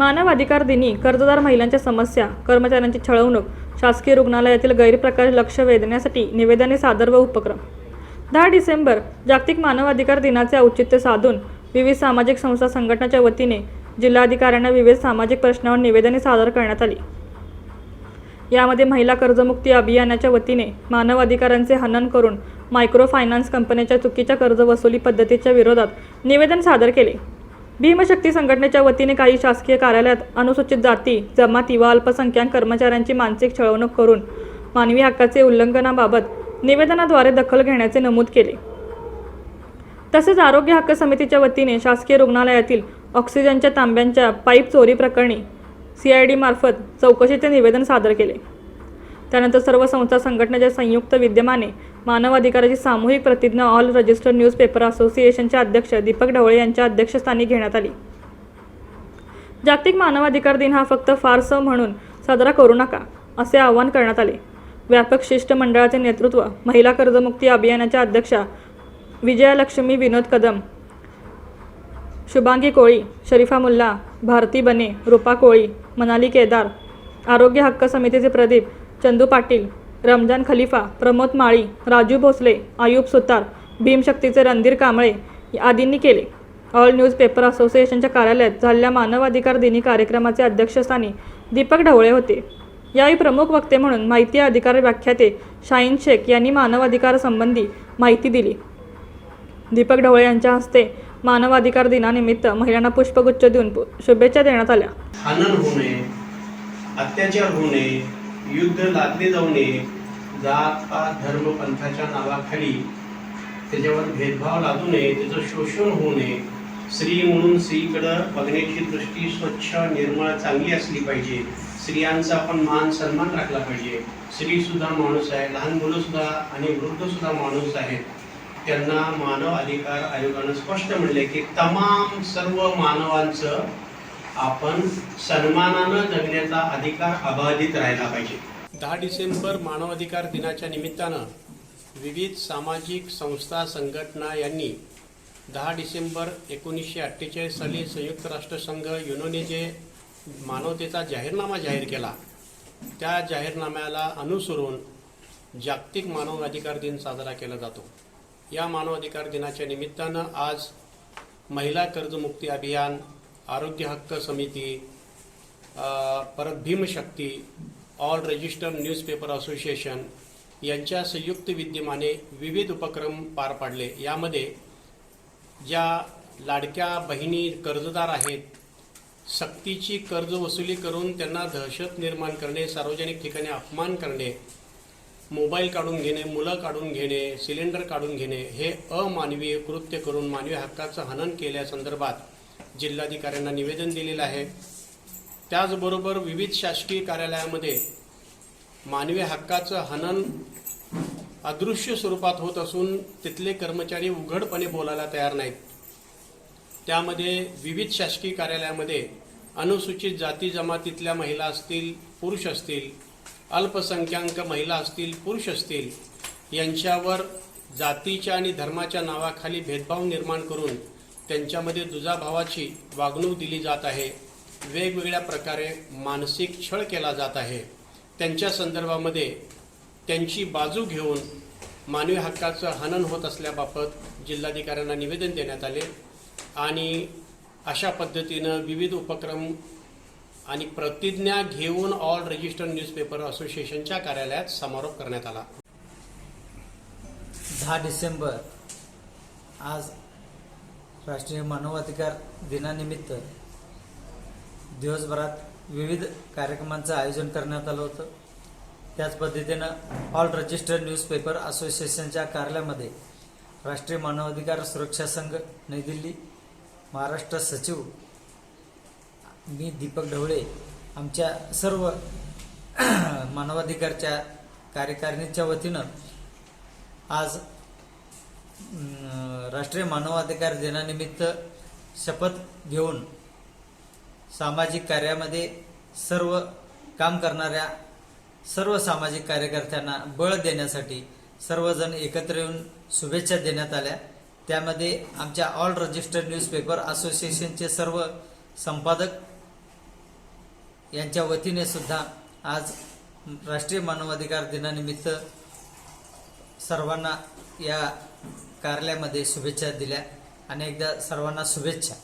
मानव अधिकार दिनी कर्जदार महिलांच्या समस्या कर्मचाऱ्यांची छळवणूक शासकीय रुग्णालयातील गैरप्रकार लक्ष वेधण्यासाठी निवेदने सादर व उपक्रम. दहा डिसेंबर जागतिक मानवाधिकार दिनाचे औचित्य साधून विविध सामाजिक संस्था संघटनाच्या वतीने जिल्हाधिकाऱ्यांना विविध सामाजिक प्रश्नावर निवेदने सादर करण्यात आली. यामध्ये महिला कर्जमुक्ती अभियानाच्या वतीने मानव अधिकारांचे हनन करून मायक्रो फायनान्स कंपन्यांच्या चुकीच्या कर्ज वसुली पद्धतीच्या विरोधात निवेदन सादर केले. भीमशक्ती संघटनेच्या वतीने काही शासकीय कार्यालयात अनुसूचित जाती जमाती व अल्पसंख्याक कर्मचाऱ्यांची मानसिक छळवणूक करून मानवी हक्काचे उल्लंघनाबाबत निवेदनाद्वारे दखल घेण्याचे नमूद केले. तसेच आरोग्य हक्क समितीच्या वतीने शासकीय रुग्णालयातील ऑक्सिजनच्या तांब्यांच्या पाईप चोरी प्रकरणी सी आय डी मार्फत चौकशीचे निवेदन सादर केले. त्यानंतर सर्व संस्था संघटनेच्या संयुक्त विद्यमाने मानवाधिकाराची सामूहिक प्रतिज्ञा ऑल रजिस्टर्ड न्यूजपेपर असोसिएशनचे अध्यक्ष दीपक ढवळे यांच्या अध्यक्षस्थानी घेण्यात आली. जागतिक मानवाधिकार दिन हा फक्त फारसं म्हणून साजरा करू नका असे आवाहन करण्यात आले. व्यापक शिष्टमंडळाचे नेतृत्व महिला कर्जमुक्ती अभियानाच्या अध्यक्षा विजयालक्ष्मी विनोद कदम शुभांगी कोळी शरीफा मुल्ला भारती बने रुपा कोळी मनाली केदार आरोग्य हक्क समितीचे प्रदीप चंदू पाटील रमजान खलिफा प्रमोद माळी राजू भोसले आयुब सुतार भीमशक्तीचे रणधीर कांबळे आदींनी केले. ऑल न्यूज पेपर असोसिएशनच्या कार्यालयात झालेल्या मानवाधिकार दिनी कार्यक्रमाचे अध्यक्षस्थानी दीपक ढवळे होते. यावेळी प्रमुख वक्ते म्हणून माहिती अधिकार व्याख्याते शाहीन शेख यांनी मानवाधिकारासंबंधी माहिती दिली. दीपक ढवळे यांच्या हस्ते मानवाधिकार दिनानिमित्त महिलांना पुष्पगुच्छ देऊन पु- शुभेच्छा देण्यात आल्या. हनन होऊ नये अत्याचार होऊ नये युद्ध लादले जाऊ नये जात पात धर्म पंथाच्या नावाखाली त्याच्यावर भेदभाव लादू नये त्याचं शोषण होऊ नये. स्त्री म्हणून स्त्रीकडं बघण्याची दृष्टी स्वच्छ निर्मळ चांगली असली पाहिजे. स्त्रियांचा आपण मान सन्मान राखला पाहिजे. स्त्री सुद्धा माणूस आहे लहान मुलं सुद्धा आणि वृद्धसुद्धा माणूस आहेत. त्यांना मानव अधिकार आयोगानं स्पष्ट म्हणले की तमाम सर्व मानवांचं आपण सन्मानानं जगण्याचा अधिकार अबाधित राहिला पाहिजे. दहा डिसेंबर मानवाधिकार दिनाच्या निमित्तानं विविध सामाजिक संस्था संघटना यांनी दहा डिसेंबर एकोणीसशे अठ्ठेचाळीस साली संयुक्त राष्ट्रसंघ युनोने जे मानवतेचा जाहीरनामा जाहीर केला त्या जाहीरनाम्याला अनुसरून जागतिक मानवाधिकार दिन साजरा केला जातो. या मानवाधिकार दिनाच्या निमित्तानं आज महिला कर्जमुक्ती अभियान आरोग्य हक्क समिती परत Bhimshakti all register newspaper association यांच्या संयुक्त विद्यमाने विविध उपक्रम पार पाडले. यामध्ये ज्या लाडक्या बहिणी कर्जदार आहेत सक्तीची कर्ज वसुली करून त्यांना दहशत निर्माण करणे सार्वजनिक ठिकाणी अपमान करणे मोबाईल काढून घेणे मुलं काढून घेणे सिलेंडर काढून घेणे हे अमानवीय कृत्य करून मानवी हक्काचं हनन केल्यासंदर्भात जिल्हाधिकाऱ्यांना निवेदन दिलेलं आहे. त्याचबरोबर विविध शासकीय कार्यालयामध्ये मानवी हक्काचं हनन अदृश्य स्वरूपात होत असून तिथले कर्मचारी उघडपणे बोलायला तयार नाहीत. त्यामध्ये विविध शासकीय कार्यालयामध्ये अनुसूचित जाती जमातीतल्या महिला असतील पुरुष असतील अल्पसंख्याक महिला असतील पुरुष असतील यांच्यावर जातीच्या आणि धर्माच्या नावाखाली भेदभाव निर्माण करून त्यांच्यामध्ये दुजाभावाची वागणूक दिली जात आहे. वेगवेगळ्या प्रकारे मानसिक छळ केला जात आहे. त्यांच्या संदर्भामध्ये त्यांची बाजू घेऊन मानवी हक्काचं हनन होत असल्याबाबत जिल्हाधिकाऱ्यांना निवेदन देण्यात आले आणि अशा पद्धतीनं विविध उपक्रम आणि प्रतिज्ञा घेऊन ऑल रजिस्टर्ड न्यूजपेपर असोसिएशनच्या कार्यालयात समारोप करण्यात आला. दहा डिसेंबर आज राष्ट्रीय मानवाधिकार दिनानिमित्त दिवसभरात विविध कार्यक्रमांचं आयोजन करण्यात आलं होतं. त्याच पद्धतीनं ऑल रजिस्टर न्यूजपेपर असोसिएशनच्या कार्यालयामध्ये राष्ट्रीय मानवाधिकार सुरक्षा संघ नवी दिल्ली महाराष्ट्र सचिव मी दीपक ढवळे आमच्या सर्व मानवाधिकारच्या कार्यकारिणीच्या वतीनं आज राष्ट्रीय मानवाधिकार दिनानिमित्त शपथ घेऊन सामाजिक कार्यामध्ये सर्व काम करणाऱ्या सर्व सामाजिक कार्यकर्त्यांना बळ देण्यासाठी सर्वजण एकत्र येऊन शुभेच्छा देण्यात आल्या. त्यामध्ये आमच्या ऑल रजिस्टर्ड न्यूजपेपर असोसिएशनचे सर्व संपादक यांच्या वतीने सुद्धा आज राष्ट्रीय मानवाधिकार दिनानिमित्त सर्वांना या कार्यालयामध्ये शुभेच्छा दिल्या. अनेकदा सर्वांना शुभेच्छा.